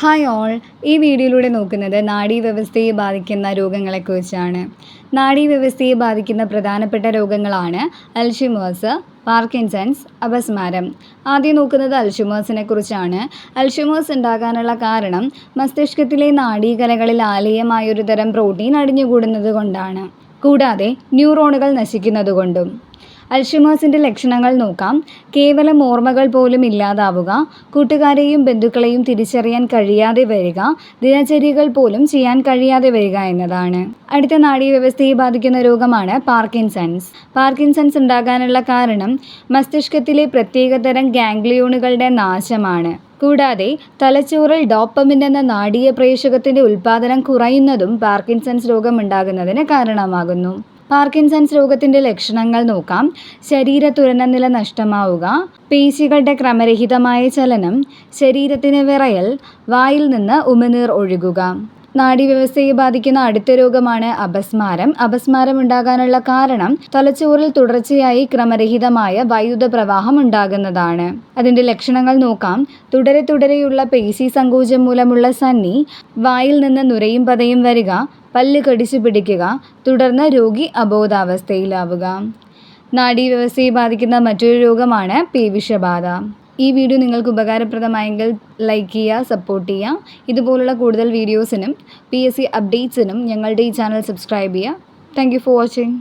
Hi all ഈ വീഡിയോയിലൂടെ നോക്കുന്നത് നാഡീവ്യവസ്ഥയെ ബാധിക്കുന്ന രോഗങ്ങളെക്കുറിച്ചാണ്. നാഡീവ്യവസ്ഥയെ ബാധിക്കുന്ന പ്രധാനപ്പെട്ട രോഗങ്ങളാണ് അൽഷിമേഴ്സ് പാർക്കിൻസൺസ് അപസ്മാരം. ആദ്യം നോക്കുന്നത് അൽഷിമേഴ്സിനെ കുറിച്ചാണ് അൽഷിമേഴ്സ് ഉണ്ടാകാനുള്ള കാരണം മസ്തിഷ്കത്തിലെ നാഡീകലകളിൽ ആലയമായൊരു തരം പ്രോട്ടീൻ അടിഞ്ഞുകൂടുന്നത് കൊണ്ടാണ് കൂടാതെ ന്യൂറോണുകൾ നശിക്കുന്നതുകൊണ്ടും. അൽഷിമേഴ്സിന്റെ ലക്ഷണങ്ങൾ നോക്കാം. കേവലം ഓർമ്മകൾ പോലും ഇല്ലാതാവുക. കൂട്ടുകാരെയും ബന്ധുക്കളെയും തിരിച്ചറിയാൻ കഴിയാതെ വരിക. ദിനചര്യകൾ പോലും ചെയ്യാൻ കഴിയാതെ വരിക എന്നതാണ്. അടുത്ത നാഡീവ്യവസ്ഥയെ ബാധിക്കുന്ന രോഗമാണ് പാർക്കിൻസൺസ്. പാർക്കിൻസൺസ് ഉണ്ടാകാനുള്ള കാരണം മസ്തിഷ്കത്തിലെ പ്രത്യേകതരം ഗാംഗ്ലിയോണുകളുടെ നാശമാണ്. കൂടാതെ തലച്ചോറിൽ ഡോപ്പമിൻ എന്ന നാടീയ പ്രേക്ഷകത്തിന്റെ ഉൽപാദനം കുറയുന്നതും പാർക്കിൻസൺസ് രോഗമുണ്ടാകുന്നതിന് കാരണമാകുന്നു. പാർക്കിൻസൺസ് രോഗത്തിന്റെ ലക്ഷണങ്ങൾ നോക്കാം. ശരീര തുരനനില നഷ്ടമാവുക. പേശികളുടെ ക്രമരഹിതമായ ചലനം. ശരീരത്തിന് വിറയൽ. വായിൽ നിന്ന് ഉമിനീർ ഒഴുകുക. നാഡീവ്യവസ്ഥയെ ബാധിക്കുന്ന അടുത്ത രോഗമാണ് അപസ്മാരം. അപസ്മാരം ഉണ്ടാകാനുള്ള കാരണം തലച്ചോറിൽ തുടർച്ചയായി ക്രമരഹിതമായ വൈദ്യുത പ്രവാഹം ഉണ്ടാകുന്നതാണ്. അതിന്റെ ലക്ഷണങ്ങൾ നോക്കാം. തുടരെ തുടരെയുള്ള പേശി സങ്കോചം മൂലമുള്ള സന്നി വായിൽ നിന്ന് നുരയും പതയും വരിക പല്ല് കടിച്ചു പിടിക്കുക തുടർന്ന് രോഗി അബോധാവസ്ഥയിലാവുക. നാഡീവ്യവസ്ഥയെ ബാധിക്കുന്ന മറ്റൊരു രോഗമാണ് പേവിഷബാധ. ഈ വീഡിയോ നിങ്ങൾക്ക് ഉപകാരപ്രദമായെങ്കിൽ ലൈക്ക് ചെയ്യുക സപ്പോർട്ട് ചെയ്യുക. ഇതുപോലുള്ള കൂടുതൽ വീഡിയോസിനും പി എസ് സി അപ്ഡേറ്റ്സിനും ഞങ്ങളുടെ ഈ ചാനൽ സബ്സ്ക്രൈബ് ചെയ്യുക. Thank for watching